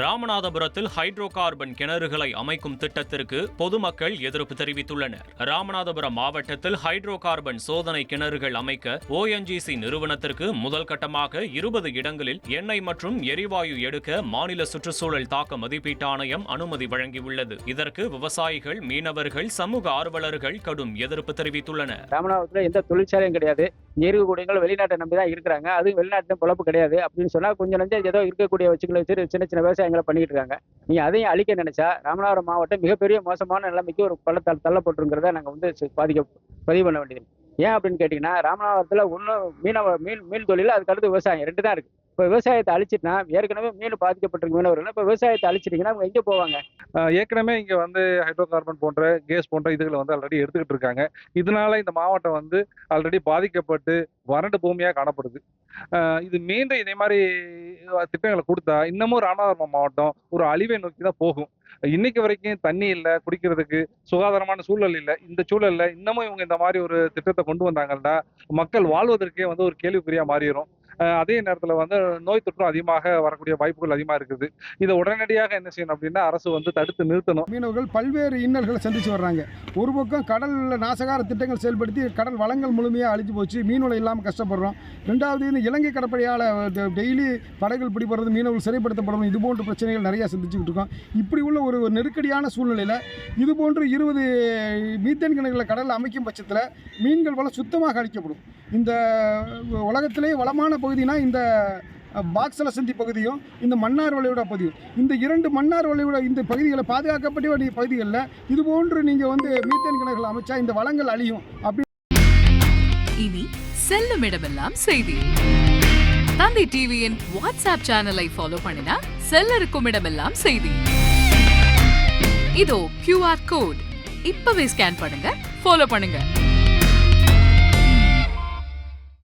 ராமநாதபுரத்தில் hydro carbon கிணறுகளை அமைக்கும் திட்டத்திற்கு பொதுமக்கள் எதிர்ப்பு தெரிவித்துள்ளனர். ராமநாதபுரம் மாவட்டத்தில் ஹைட்ரோ கார்பன் சோதனை கிணறுகள் அமைக்க ஓஎன்ஜிசி நிறுவனத்திற்கு முதல் கட்டமாக இருபது இடங்களில் எண்ணெய் மற்றும் எரிவாயு எடுக்க மாநில சுற்றுச்சூழல் தாக்க மதிப்பீட்டு ஆணையம் அனுமதி வழங்கியுள்ளது. இதற்கு விவசாயிகள் மீனவர்கள் சமூக ஆர்வலர்கள் கடும் எதிர்ப்பு தெரிவித்துள்ளனர். ராமநாதபுரத்தில் எந்த தொழிற்சாலையும் கிடையாது. இங்க இருக்கக்கூடியவங்க வெளிநாட்டை நம்பி தான் இருக்கிறாங்க. அது வெளிநாட்டு பொழப்பு கிடையாது. அப்படின்னு சொன்னால் கொஞ்சம் நஞ்சம் ஏதோ இருக்கக்கூடிய வச்சுக்களை வச்சு சின்ன சின்ன விவசாயங்களை பண்ணிட்டு இருக்காங்க. நீங்கள் அதையும் அழிக்க நினைச்சா ராமநாதபுரம் மாவட்டம் மிகப்பெரிய மோசமான நிலைமைக்கு ஒரு பள்ளத்தால் தள்ளப்பட்டிருக்கிறத நாங்கள் வந்து பாதிக்க பதிவு பண்ண வேண்டியது. ஏன் அப்படின்னு கேட்டிங்கன்னா ராமநாதபுரத்தில் ஒன்றும் மீனவ மீன் மீன் தொழில் அதுக்கடுத்து விவசாயம். ரெண்டு தான் இருக்குது இப்போ விவசாயத்தை அழிச்சிட்டுனா ஏற்கனவே மீன் பாதிக்கப்பட்டிருக்கு மீனவர்கள் இப்போ விவசாயத்தை அழிச்சிட்டிங்கன்னா அவங்க எங்கே போவாங்க? ஏற்கனவே இங்கே வந்து ஹைட்ரோ கார்பன் போன்ற கேஸ் போன்ற இதுகளை வந்து ஆல்ரெடி எடுத்துக்கிட்டு இருக்காங்க. இதனால இந்த மாவட்டம் வந்து ஆல்ரெடி பாதிக்கப்பட்டு வறண்டு பூமியாக காணப்படுது. இது மீண்டும் இதே மாதிரி திட்டங்களை கொடுத்தா இன்னமும் ராமநாதபுரம் மாவட்டம் ஒரு அழிவை நோக்கி தான் போகும். இன்னைக்கு வரைக்கும் தண்ணி இல்லை குடிக்கிறதுக்கு சுகாதாரமான சூழல் இல்லை. இந்த சூழல்ல இன்னமும் இவங்க இந்த மாதிரி ஒரு திட்டத்தை கொண்டு வந்தாங்கன்னா மக்கள் வாழ்வதற்கே வந்து ஒரு கேள்விக்குறியா மாறிடும். அதே நேரத்தில் வந்து நோய் தொற்றும் அதிகமாக வரக்கூடிய வாய்ப்புகள் அதிகமாக இருக்குது. இதை உடனடியாக என்ன செய்யணும் அப்படின்னா அரசு வந்து தடுத்து நிறுத்தணும். மீனவர்கள் பல்வேறு இன்னல்களை சந்திச்சு வர்றாங்க. ஒரு பக்கம் கடலில் நாசகார திட்டங்கள் செயல்படுத்தி கடல் வளங்கள் முழுமையாக அழிஞ்சு போச்சு மீன்வளம் இல்லாமல் கஷ்டப்படுறோம். ரெண்டாவது இந்த இலங்கை கடற்படையால் டெய்லி படகுகள் பிடிபடுறது மீனவர்கள் சிறைப்படுத்தப்படும் இது போன்ற பிரச்சனைகள் நிறையா சந்திச்சுக்கிட்டு இருக்கோம். இப்படி உள்ள ஒரு ஒரு நெருக்கடியான சூழ்நிலையில் இது போன்று இருபது மீத்தேன் கிணறுகளை கடலில் அமைக்கும் பட்சத்தில் மீன்கள் வளம் சுத்தமாக அழிக்கப்படும். இந்த உலகத்திலே வளமான பகுதினா இந்த பாக்ஸல சந்தி பகுதியும் இந்த மன்னார் வளைகுடா பகுதியும். இந்த இரண்டு மன்னார் வளைகுடா இந்த பகுதிகளை பாதுகாக்கப்பட்ட வேண்டிய பகுதிகளில் இது போன்று நீங்கள் வந்து மீத்தேன் கிணறுகள் அமைச்சா இந்த வளங்கள் அழியும். அப்படி இனி செல்லும் இடமெல்லாம் செய்தி. தந்தை டிவியின் வாட்ஸ்அப் சேனலை ஃபாலோ பண்ணினா செல்ல இருக்கும் இடமெல்லாம் செய்தி. இதோ கியூஆர் கோட் இப்பவே ஸ்கேன் பண்ணுங்க ஃபாலோ பண்ணுங்க.